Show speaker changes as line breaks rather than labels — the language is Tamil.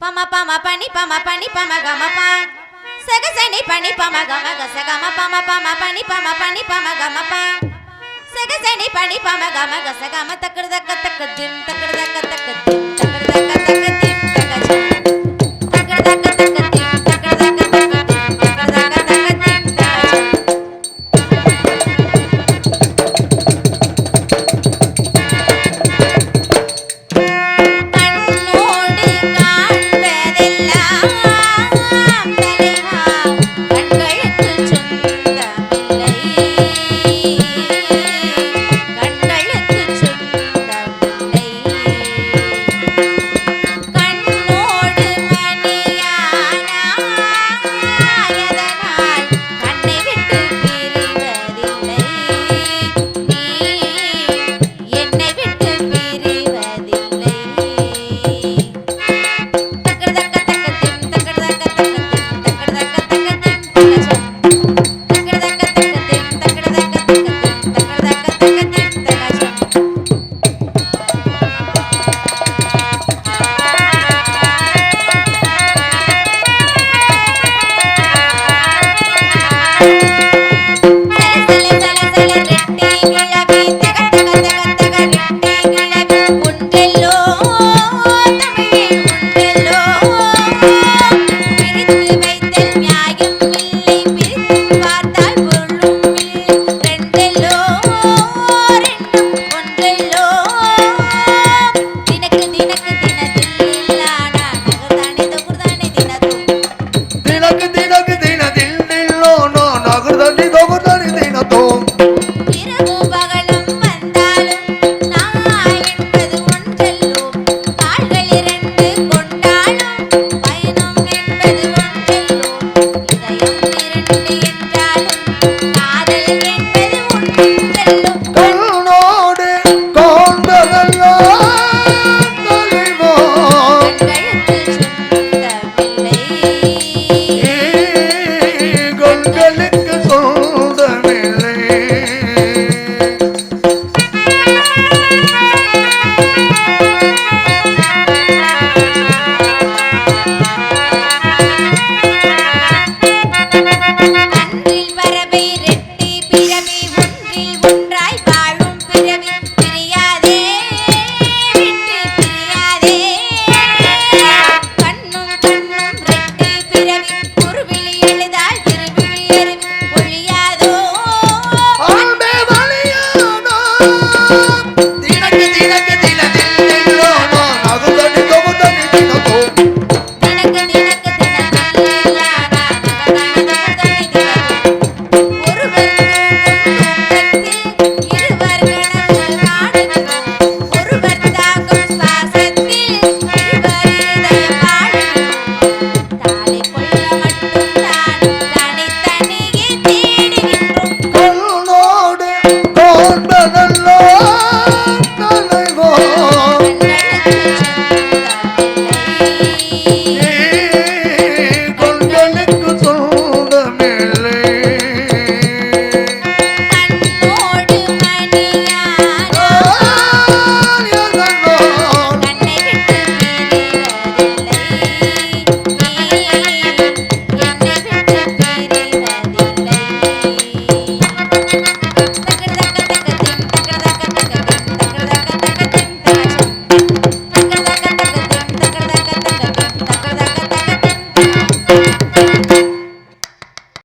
பம பம பனி பம பனி பம கம ப. சகசனி பனி பம கம கச கம பம பம பனி பம பனி பம கம ப. சகசனி பனி பம கம கச கம தக்கடு தக்க தக்க தின் தக்கடு தக்க தக்க தின்